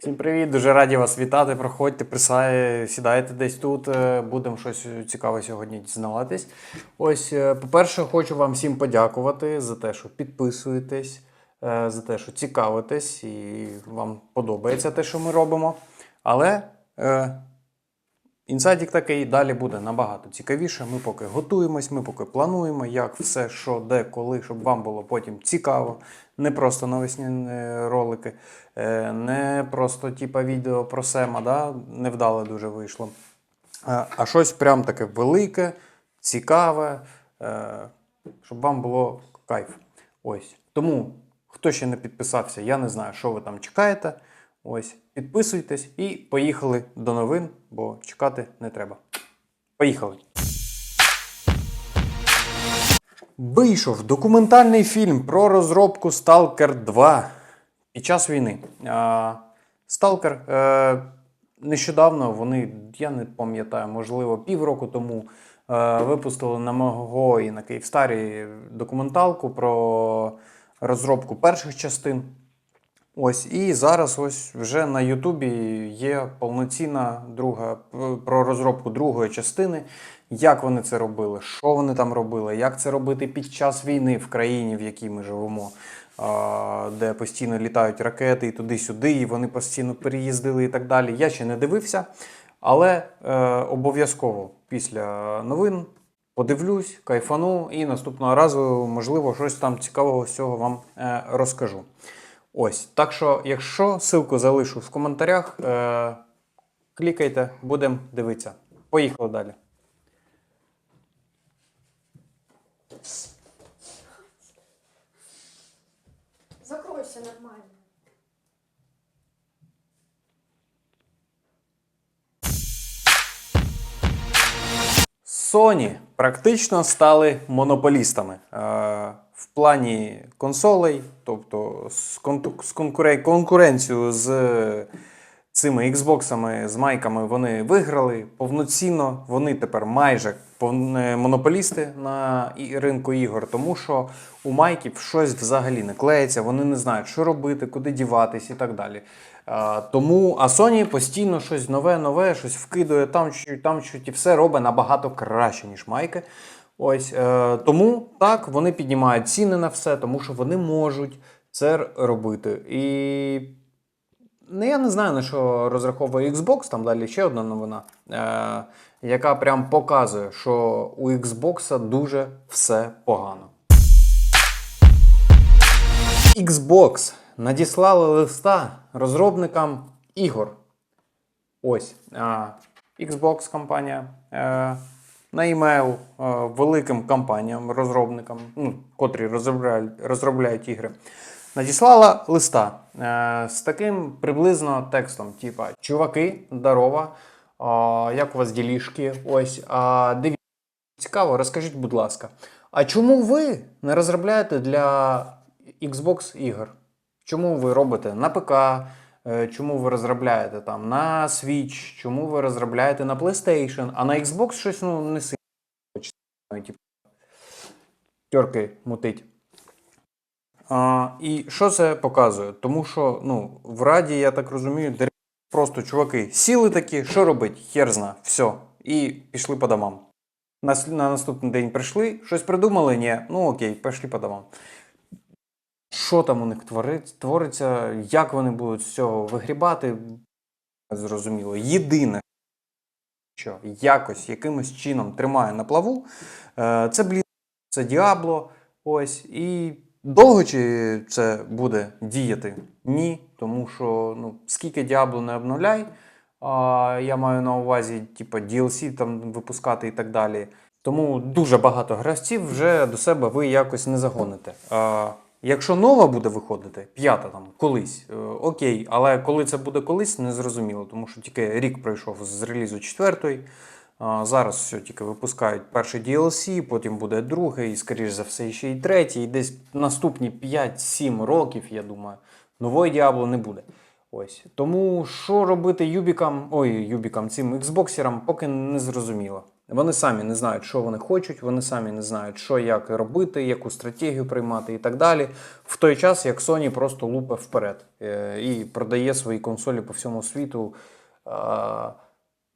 Всім привіт, дуже раді вас вітати. Проходьте, присай, сідайте десь тут. е, Будемо щось цікаве сьогодні дізнаватись. Ось, е, по-перше, хочу вам всім подякувати за те, що підписуєтесь, е, за те, що цікавитесь, і вам подобається те, що ми робимо. Але інсайдік такий далі буде набагато цікавіше. Ми поки готуємось, ми поки плануємо, як все, що, де, коли, щоб вам було потім цікаво. Не просто навесні е, ролики, е, не просто типа відео про Сема, да? невдало дуже вийшло. А, а щось прям таке велике, цікаве, е, щоб вам було кайф. Ось. Тому, хто ще не підписався, я не знаю, що ви там чекаєте. Ось, підписуйтесь і поїхали до новин, бо чекати не треба. Поїхали! Вийшов документальний фільм про розробку Stalker 2 під час війни. А, Stalker е, нещодавно вони, я не пам'ятаю, можливо, півроку тому е, випустили на мого і на Київстарі документалку про розробку перших частин. Ось і зараз ось вже на Ютубі є повноцінна друга про розробку другої частини. Як вони це робили, що вони там робили, як це робити під час війни в країні, в якій ми живемо, де постійно літають ракети і туди-сюди, і вони постійно переїздили і так далі. Я ще не дивився, але е, обов'язково після новин подивлюсь, кайфану, і наступного разу, можливо, щось там цікавого з цього вам е, розкажу. Ось, так що, якщо ссылку залишу в коментарях, е, клікайте, будемо дивитися. Поїхали далі. Sony практично стали монополістами е, в плані консолей, тобто з, з конкуре- конкуренцію з цими Xboxами, з майками вони виграли повноцінно. Вони тепер майже монополісти на ринку ігор, тому що у майків щось взагалі не клеїться, вони не знають, що робити, куди діватись і так далі. Тому, а Sony постійно щось нове, нове, щось вкидує там, чуть, там чуть і все робить набагато краще, ніж майки. Ось е, тому так вони піднімають ціни на все, тому що вони можуть це робити. І ну, я не знаю, на що розраховує Xbox, там далі ще одна новина, е, яка прям показує, що у Xbox дуже все погано. Xbox надіслали листа розробникам ігор. Ось Xbox компанія е, на імейл е, великим компаніям, розробникам, ну, котрі розробляють, розробляють ігри, надіслала листа е, з таким приблизно текстом: типа Чуваки, здорова, а, як у вас ділішки? Ось, а, дивіться. Цікаво, розкажіть, будь ласка, а чому ви не розробляєте для Xbox ігор? Чому ви робите на ПК? е, Чому ви розробляєте там на Switch? Чому ви розробляєте на PlayStation? А на Xbox щось ну, не сильно ну, типу, мутить. А, і що це показує? Тому що ну, в Раді, я так розумію, просто чуваки сіли такі, що робить? Хер зна, все. І пішли по домам. На, на наступний день прийшли, щось придумали? Ні. Ну окей, пішли по домам. Що там у них творить, твориться, як вони будуть з цього вигрібати, зрозуміло. Єдине, що якось якимось чином тримає на плаву, е, це блін, це Діабло. Ось. І довго чи це буде діяти? Ні. Тому що ну, скільки Діабло не обновляй, а, я маю на увазі, типу, DLC там випускати і так далі. Тому дуже багато гравців вже до себе ви якось не загоните. А, якщо нова буде виходити, п'ята там колись, е, окей, але коли це буде колись, не зрозуміло, тому що тільки рік пройшов з релізу четвертої. Зараз все тільки випускають перший DLC, потім буде другий, і, скоріш за все, ще й третій. І десь наступні 5-7 років, я думаю, нової Діабло не буде. Ось. Тому що робити юбікам, ой, юбікам, цим Xboxерам, поки не зрозуміло. Вони самі не знають, що вони хочуть, вони самі не знають, що як робити, яку стратегію приймати і так далі. В той час, як Sony просто лупе вперед е, і продає свої консолі по всьому світу.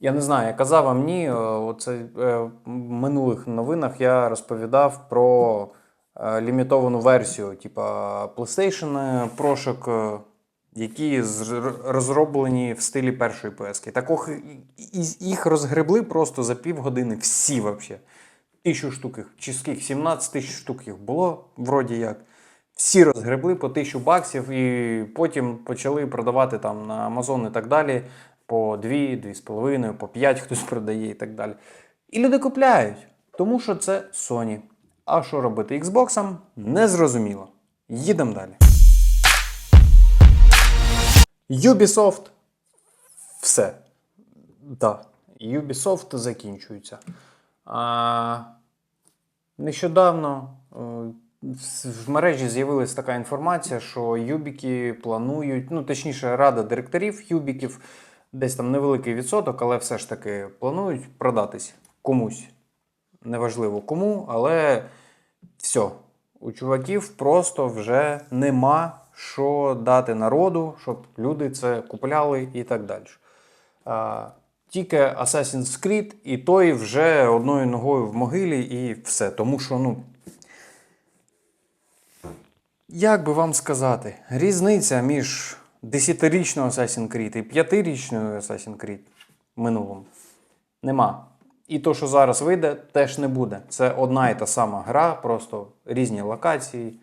Я не знаю, я казав вам ні. е, Оце е, в минулих новинах я розповідав про лімітовану версію, типа PlayStation прошок, які зр- розроблені в стилі першої PS. Так ох, і- і- їх розгребли просто за півгодини всі вообще. Тисячу штук чи скільки, 17 тисяч штук їх було, вроді як. Всі розгребли по тисячу баксів і потім почали продавати там на Amazon і так далі по 2, 2,5, по 5 хтось продає і так далі. І люди купляють, тому що це Sony. А що робити Xbox? Незрозуміло. Їдемо далі. Ubisoft. Все. Да. Ubisoft закінчується. А, нещодавно е, в- мережі з'явилася така інформація, що Юбіки планують, ну точніше, рада директорів Юбіків, десь там невеликий відсоток, але все ж таки планують продатись комусь. Неважливо кому, але все. У чуваків просто вже нема що дати народу, щоб люди це купляли і так далі. А, тільки Assassin's Creed, і той вже одною ногою в могилі, і все. Тому що, ну. Як би вам сказати, різниця між 10-річною Assassin's Creed і 5-річною Assassin's Creed минулому нема. І то, що зараз вийде, теж не буде. Це одна і та сама гра, просто різні локації,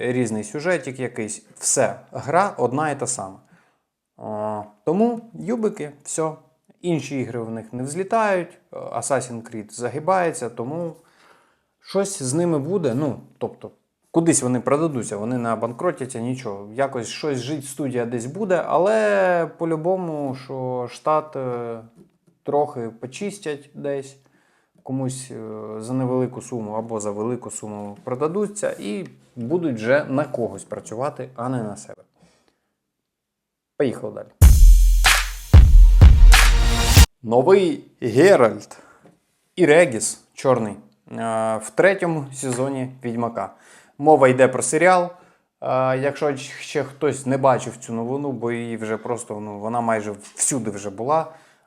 різний сюжетик якийсь. Все. Гра одна і та сама. Тому юбики, все. Інші ігри в них не взлітають. е, Assassin's Creed загибається, тому щось з ними буде. Ну, тобто, кудись вони продадуться, вони не обанкротяться, нічого. Якось щось жить студія десь буде, але по-любому, що штат е, трохи почистять десь, комусь е, за невелику суму або за велику суму продадуться і будуть вже на когось працювати, а не на себе. Поїхали далі. Новий Геральт і Регіс чорний е, в третьому сезоні Відьмака. Мова йде про серіал. Е, Якщо ще хтось не бачив цю новину, бо її вже просто ну, вона майже всюди вже була.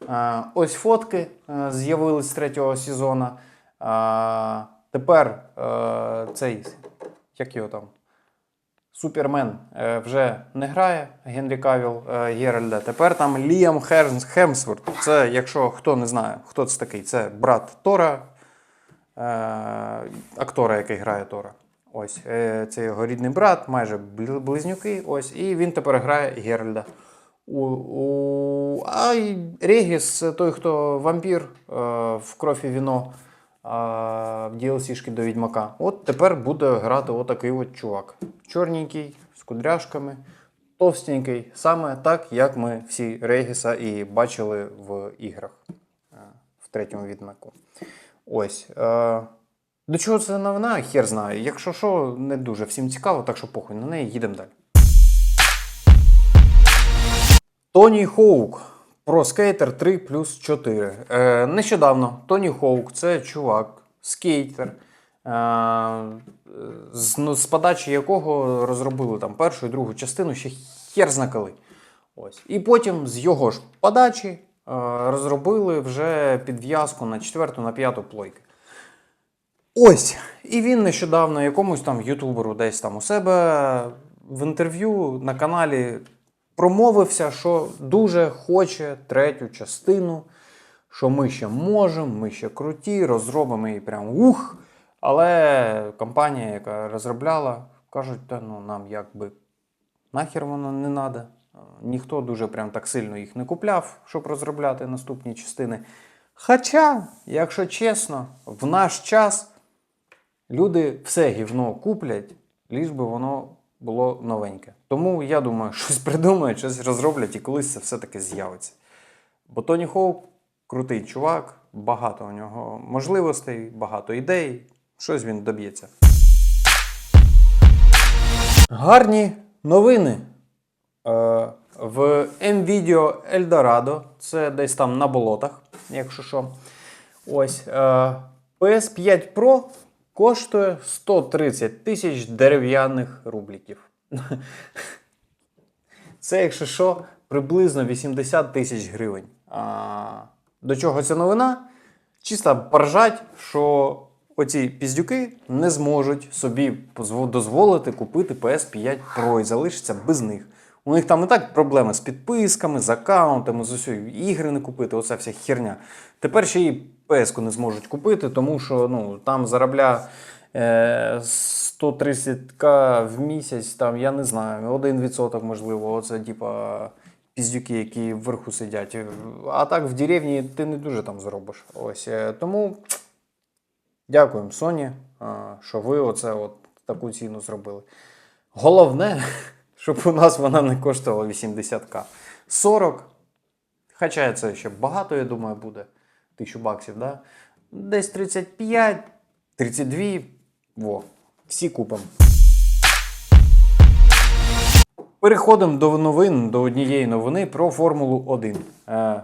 Е, Ось фотки з'явились з третього сезону. Тепер цей, як його там, Супермен е, вже не грає Генрі Кавіл е, Геральда. Тепер там Ліам Хемсворт. Це, якщо хто не знає, хто це такий, це брат Тора, е, актора, який грає Тора. Ось, це його рідний брат, майже близнюки. Ось, і він тепер грає Геральда. У, у, а Регіс, той, хто вампір в кров і віно а, в DLC-шки до Відьмака. От тепер буде грати отакий от чувак. Чорненький, з кудряшками, товстенький, саме так, як ми всі Регіса і бачили в іграх е, в третьому відьмаку. Ось. Е, до чого це новина? Хер знає. Якщо що, не дуже всім цікаво, так що похуй на неї, їдемо далі. Тоні Хоук. Про скейтер 3 плюс 4. Е, нещодавно Тоні Хоук це чувак, скейтер, е, з, ну, з подачі якого розробили там першу і другу частину ще хер зна коли. Ось. І потім з його ж подачі е, розробили вже підв'язку на четверту, на п'яту плойки. Ось. І він нещодавно якомусь там ютуберу десь там у себе в інтерв'ю на каналі промовився, що дуже хоче третю частину, що ми ще можемо, ми ще круті, розробимо її прям ух. Але компанія, яка розробляла, кажуть, та ну нам якби нахер воно не треба. Ніхто дуже прям так сильно їх не купляв, щоб розробляти наступні частини. Хоча, якщо чесно, в наш час люди все гівно куплять, ліж би воно було новеньке. Тому я думаю, щось придумають, щось розроблять і колись це все-таки з'явиться. Бо Тоні Хоук крутий чувак, багато у нього можливостей, багато ідей, щось він доб'ється. Гарні новини. Е, в NVIDIA Eldorado, це десь там на болотах, якщо що. Ось. Е, PS5 Pro коштує 130 тисяч дерев'яних рубліків. Це, якщо що, приблизно 80 тисяч гривень. А, до чого ця новина? Чисто поржать, що оці піздюки не зможуть собі дозволити купити PS5 Pro і залишиться без них. У них там і так проблеми з підписками, з аккаунтами, з усією ігри не купити, оця вся херня. Тепер ще і PS-ку не зможуть купити, тому що ну, там заробля е, 130к в місяць, там, я не знаю, 1% можливо, оце типа піздюки, які вверху сидять. А так в деревні ти не дуже там заробиш. Ось. е, Тому дякуємо Sony, а, що ви оце от таку ціну зробили. Головне, щоб у нас вона не коштувала 80к. 40. Хоча це ще багато, я думаю, буде. Тисячу баксів, да? Десь 35, 32. Во, всі купимо. Переходимо до новин, до однієї новини про Формулу 1. Е,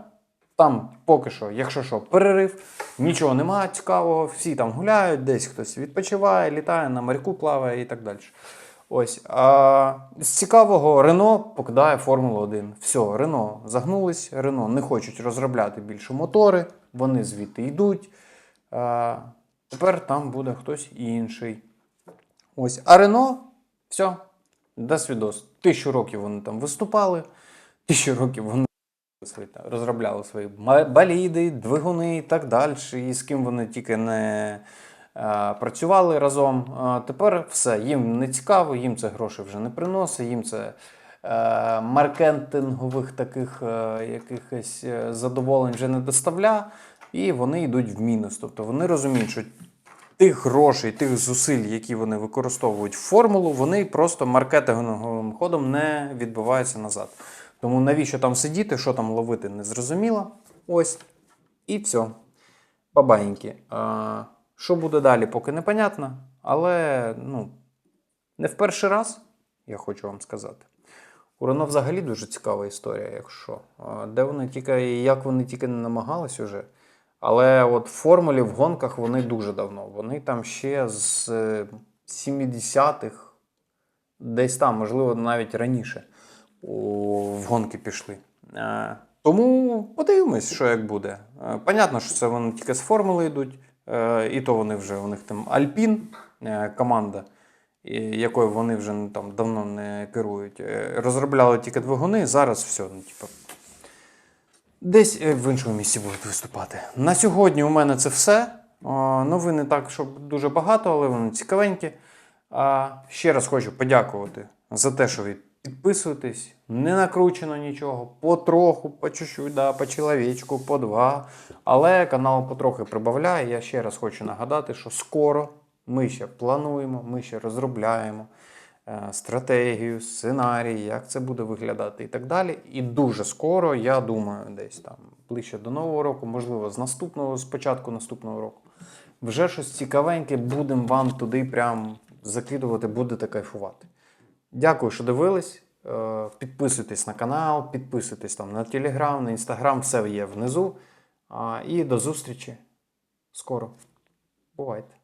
там поки що, якщо що, перерив, нічого немає цікавого, всі там гуляють, десь хтось відпочиває, літає, на моряку плаває і так далі. Ось. А з цікавого Рено покидає Формулу 1. Все, Рено загнулись, Рено не хочуть розробляти більше мотори, вони звідти йдуть. А, тепер там буде хтось інший. Ось. А Рено, все, до свідос. Тисячу років вони там виступали, тисячу років вони розробляли свої боліди, двигуни і так далі. І з ким вони тільки не працювали разом. Тепер все, їм не цікаво, їм це гроші вже не приносить, їм це маркетингових таких е, якихось е, задоволень вже не доставля, і вони йдуть в мінус. Тобто вони розуміють, що тих грошей, тих зусиль, які вони використовують в формулу, вони просто маркетинговим ходом не відбиваються назад. Тому навіщо там сидіти, що там ловити, не зрозуміло. Ось. І все. Бабаєнькі. Що буде далі, поки непонятно. Але ну, не в перший раз, я хочу вам сказати. У Рено взагалі дуже цікава історія, якщо. Де вони тільки, як вони тільки не намагались уже. Але от в формулі, в гонках вони дуже давно. Вони там ще з е, 70-х, десь там, можливо, навіть раніше в гонки пішли. Е, Тому подивимось, що як буде. Е, Понятно, що це вони тільки з формули йдуть, е, і то вони вже у них там Альпін, е, команда, якою вони вже ну, там давно не керують. Е, Розробляли тільки двигуни, зараз все, ну, типу, Десь е, в іншому місці будуть виступати. На сьогодні у мене це все. О, Новин не так, щоб дуже багато, але вони цікавенькі. А, ще раз хочу подякувати за те, що ви підписуєтесь. Не накручено нічого. Потроху, по чуть-чуть, да, по чоловічку, по два. Але канал потрохи прибавляє. Я ще раз хочу нагадати, що скоро ми ще плануємо, ми ще розробляємо е, стратегію, сценарій, як це буде виглядати і так далі. І дуже скоро, я думаю, десь там ближче до нового року, можливо, з наступного, з початку наступного року, вже щось цікавеньке будемо вам туди прям закидувати, будете кайфувати. Дякую, що дивились. Е, Підписуйтесь на канал, підписуйтесь там на Телеграм, на Інстаграм, все є внизу. І до зустрічі скоро. Бувайте!